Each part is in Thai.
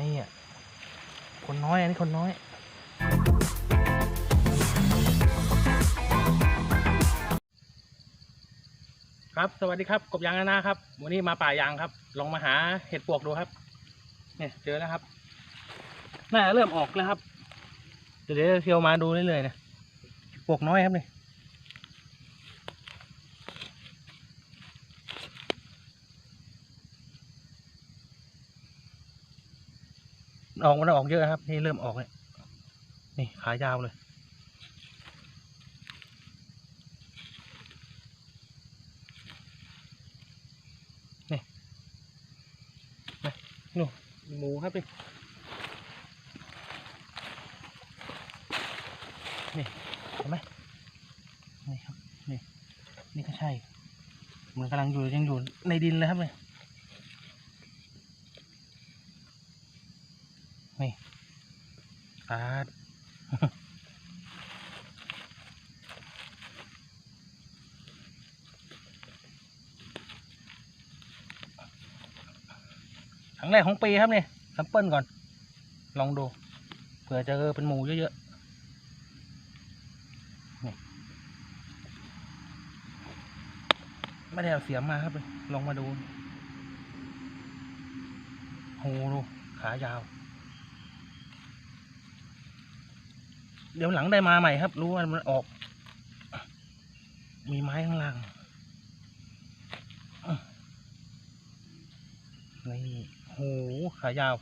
นี่อะคนน้อยอันนี้คนน้อยครับสวัสดีครับกบยางนานาครับ วันนี้มาป่ายางครับ ลองมาหาเห็ดปวกดูครับ เนี่ยเจอแล้วครับน่าจะเริ่มออกแล้วครับ เดี๋ยวเดี๋ยวเที่ยวมาดูเรื่อยๆนะปวกน้อยครับเนี่ย ออกมันออกเยอะครับ นี่เริ่มออกเลยนี่ขายาวเลย นี่นะนู่หมูครับนี่นี่เห็นไหมนี่ครับ นี่ นี่ก็ใช่มันกำลังอยู่ยังอยู่ในดินเลยครับเนี่ยนี่อาด ครั้งแรกของปีครับเนี่ยซัมเปิลก่อน ลองดู เผื่อเจอเป็นหมูเยอะๆนี่ไม่ได้เอาเสียมมาครับเลยลองมาดูโหดูขายาว เดี๋ยวหลังได้มาใหม่ครับ รู้ว่ามันออก มีไม้ข้างล่างนี่ หขายาว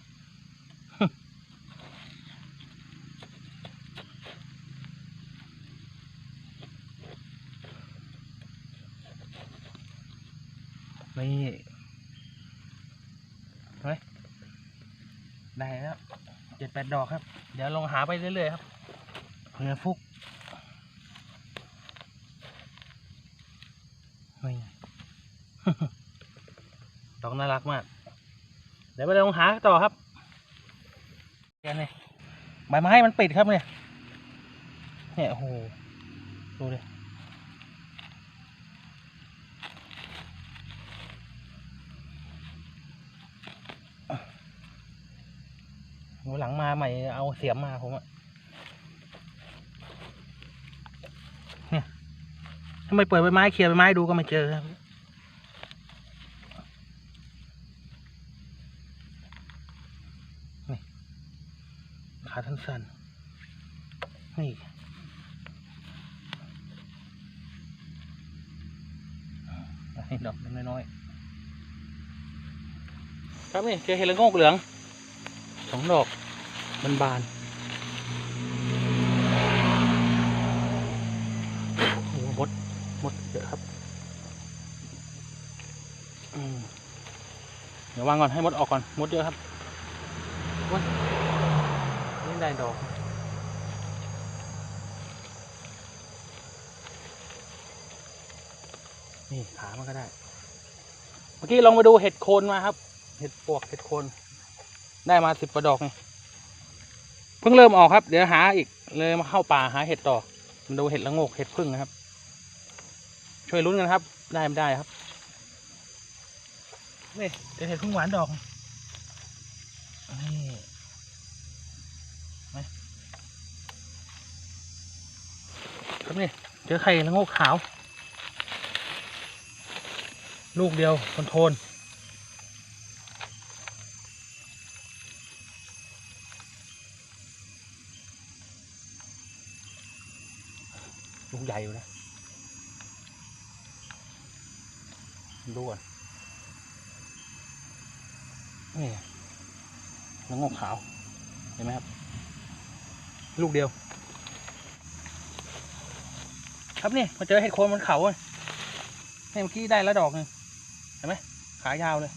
นี่เห็นไหมได้แล้วเจ็ดแปดดอกครับ เดี๋ยวลองหาไปเรื่อยๆครับเผื่อฟุกนี่ดอกน่ารักมาก เดี๋ยวไปลองหาต่อครับแกนี่ใบไม้มันปิดครับเนี่ย เนี่ยโอ้โหดูดิวันหลังมาใหม่เอาเสียมมาผมอะเนี่ยทำไมเปิดใบไม้เคลียร์ใบไม้ดูก็ไม่เจอครับ ขา สั้นนี่ให้ดอกมันน้อยๆ ครับนี่เจอเห็ดละโงกเหลืองสองดอกมันบานโอ้โหมดมดเยอะครับเดี๋ยววางก่อนให้มดออกก่อนมดเยอะครับโอ๊ยนี่ ได้ดอก นี่ขามันก็ได้ เมื่อกี้ลองมาดูเห็ดโคนมาครับ เห็ดปวกเห็ดโคน ได้มาสิบกว่าดอกเพิ่งเริ่มออกครับ เดี๋ยวหาอีกเลยมาเข้าป่าหาเห็ดต่อมาดูเห็ดละงกเห็ดพึ่งนะครับ ช่วยลุ้นกันครับ ได้ไม่ได้ครับนี่เดี๋ยวเห็ดพึ่งหวานดอกนี่ไหมครับ นี่เจอไข่ละงกขาว ลูกเดียวทนโทนลูกใหญ่อยู่นะดูก่อนนี่ละงกขาว เห็นไหมครับ ลูกเดียว ครับนี่มาเจอเห็ดโคนบนเขาอะนี่เมื่อกี้ได้แล้วดอกหนึงเห็นไหมขายาวเลย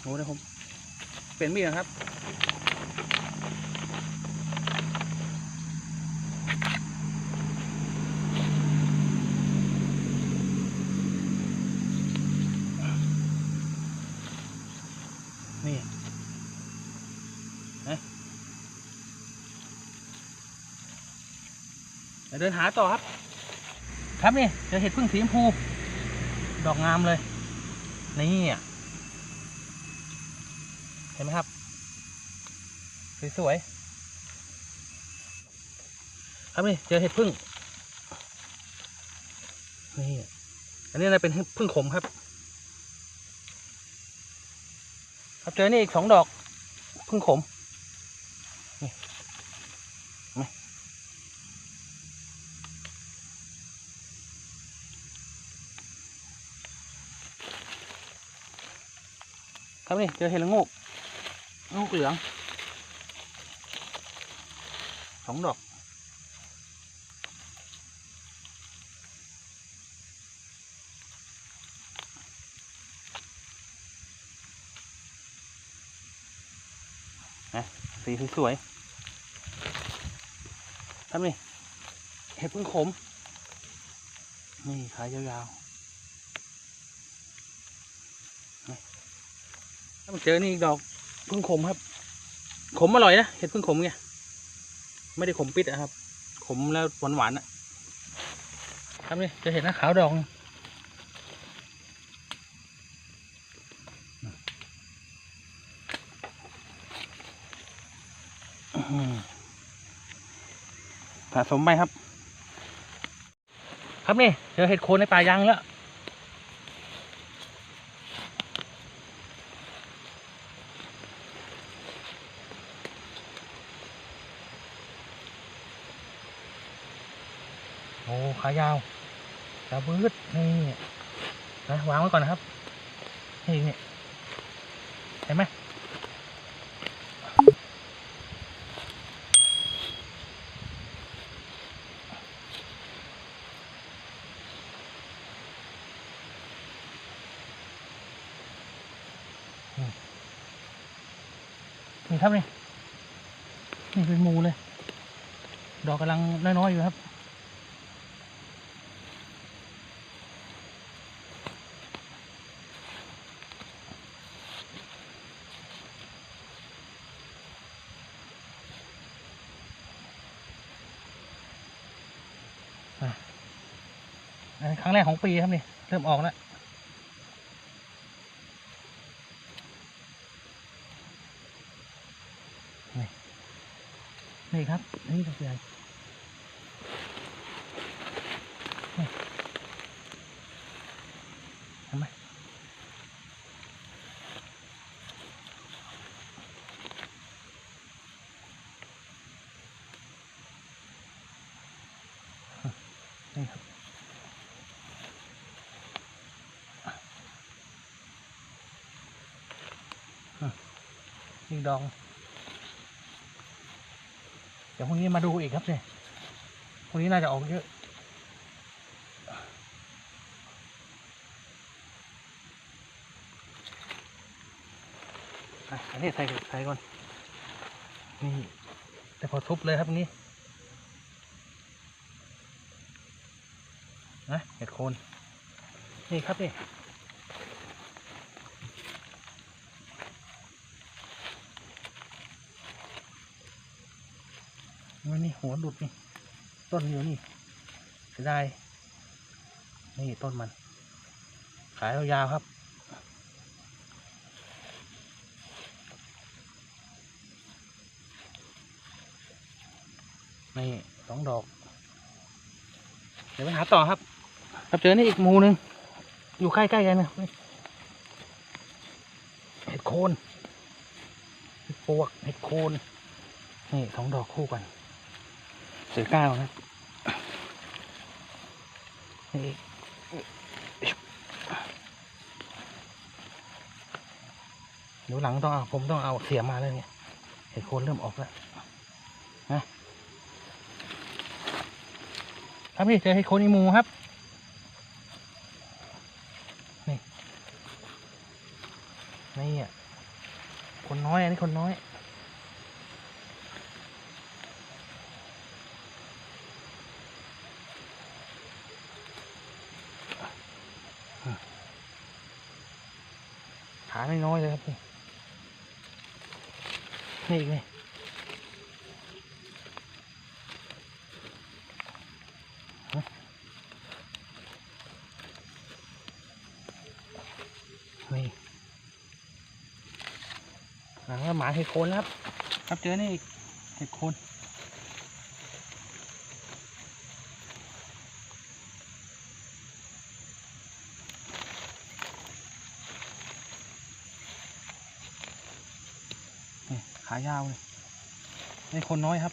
โอ้เดี๋ยผมเปลี่ยนมีดนะครับนี่นไหมเดี๋ยวเดินหาต่อครับ ครับนี่เจอเห็ดพึ่งสีชมพู ดอกงามเลย นี่อะเห็นไหมครับ สวยๆ ครับนี่เจอเห็ดพึ่ง นี่ อันนี้อะเป็นพึ่งขมครับ ครับเจอนี่อีกสองดอก พึ่งขมนี่เห็นไหม ครับนี่เจอเห็ดละงกละโงกเหลืองสองดอกนะสีสวยๆครับนี่เห็ดพึ่งขม นี่ขายยาวๆ ถ้ามันเจอนี่อีกดอกพึ่งขมครับ ขมอร่อยนะเห็ดพึ่งขมไงไม่ได้ขมปิดอะครับ ขมแล้วหวานหวานอะครับนี่จะเห็นนะขาวดอกนึงอื้อหือสะสมไปครับ ครับนี่เจอเห็ดโคนในป่ายางแล้วายาวขาบืดนี่นะวางไว้ก่อนนะครับนี่นี่เห็นไหมนี่ครับนี่นี่เป็นมูเลย ดอกกำลังน้อยๆอยู่ครับ ครั้งแรกของปีครับนี่ เริ่มออกแล้วนี่ครับ นี่ตัวใหญ่นี่เห็นไหมนี่ครับีดอง เดี๋ยวพรุ่งนี้มาดูอีกครับเนี่ยพรุ่งนี้น่าจะออกเยอะอันนี้ใส่ใส่ก่อน นี่ แต่พอทุบเลยครับนนี้นะเห็ดโคน นี่ครับนี่ มันนี่หัวหลุดนี่ ต้นอยู่นี่เสียดายนี่ต้นมัน ขายยาวครับ นี่สองดอก เดี๋ยวไปหาต่อครับ ครับเจอนี่อีกหมูหนึ่งอยู่ใกล้ๆกันนะเห็ดโคนเห็ดปวกเห็ดโคนนี่สองดอกคู่กัน เสือก้าวนะนี่เดี๋ยวหลังต้องเอาผมต้องเอาเสียมาแล้วเนี่ยเห็ดโคนเริ่มออกแล้วนะครับพี่เจอเห็ดโคนอีหมูครับนี่นี่อะคนน้อยอันนี้คนน้อย ขาไม่น้อยเลยครับนี่นี่อีกนี่ฮะนี่อ่าหมาเห็ดโคนครับ ครับเจอนี่อีกเห็ดโคน ขายาวเลยนี่คนน้อยครับ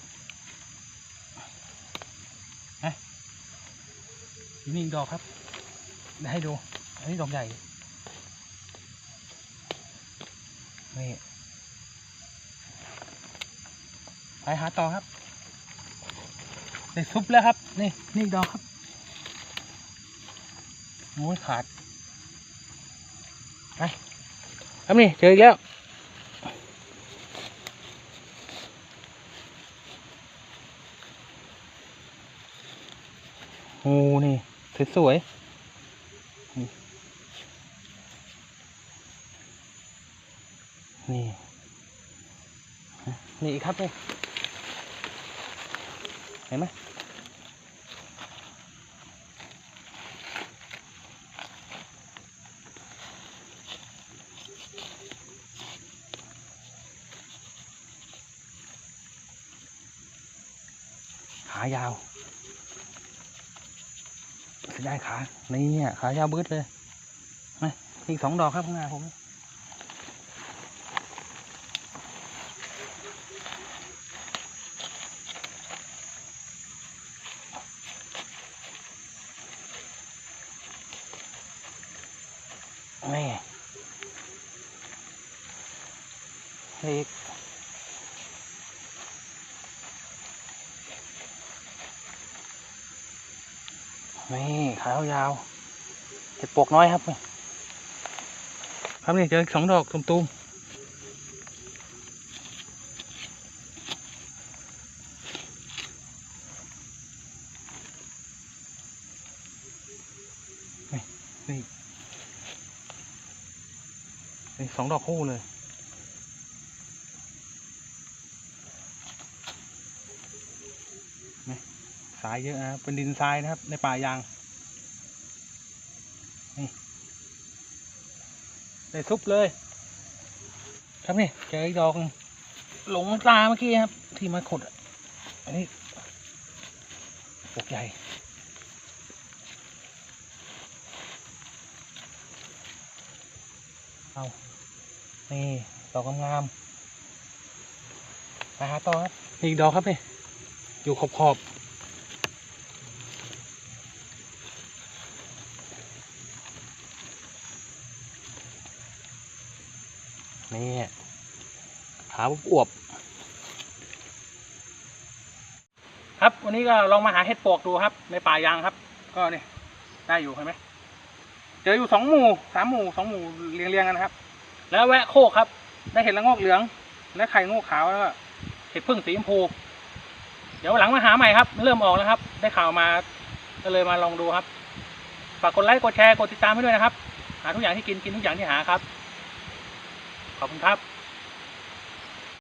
เอ๊ะอยู่นี่อีกดอกครับเดี๋ยวให้ดู อันนี้ดอกใหญ่ นี่ไปหาต่อครับได้ซุปแล้วครับ นี่นี่อีกดอกครับโอ้ยขาด ไป ครับนี่ เจออีกแล้ว โอ้นี่ สวยๆนี่นี่ นี่ครับนี่เห็นไหมขายาว เสียดายขา นี่เนี่ยขายาวบึ้ดเลยมาอีกสองดอกครับข้างหน้าผมนี่อีก นี่ขายยาวเห็ดปวกน้อยครับครับนี่เจอสองดอกตุ่มๆนี่นี่สองดอกคู่เลย ทรายเยอะนะครับเป็นดินทรายนะครับ ในป่ายางนี่ได้ซุปเลย ครับนี่เจออีกดอกหลงตาเมื่อกี้ครับ ที่มาขุดอันนี้ปกใหญ่เอานี่ดอกงามๆไปหาต่อครับนี่อีกดอกครับนี่อยู่ขอบขอบๆ นี่ขาอวบ ครับวันนี้ก็ลองมาหาเห็ดปวกดูครับ ในป่ายางครับ ก็นี่ได้อยู่เห็นไหมเจออยู่สองหมู่สามหมู่สองหมู่เรียงเรียงๆกันนะครับ แล้วแวะโคกครับ ได้เห็ดละโงกเหลือง และไข่งูขาวแล้วก็เห็ดพึ่งสีชมพูเดี๋ยวหลังมาหาใหม่ครับ เริ่มออกแล้วครับ ได้ข่าวมาก็เลยมาลองดูครับฝากกดไลค์กดแชร์กดติดตามให้ด้วยนะครับ หาทุกอย่างที่กินกินทุกอย่างที่หาครับ ขอบคุณครับ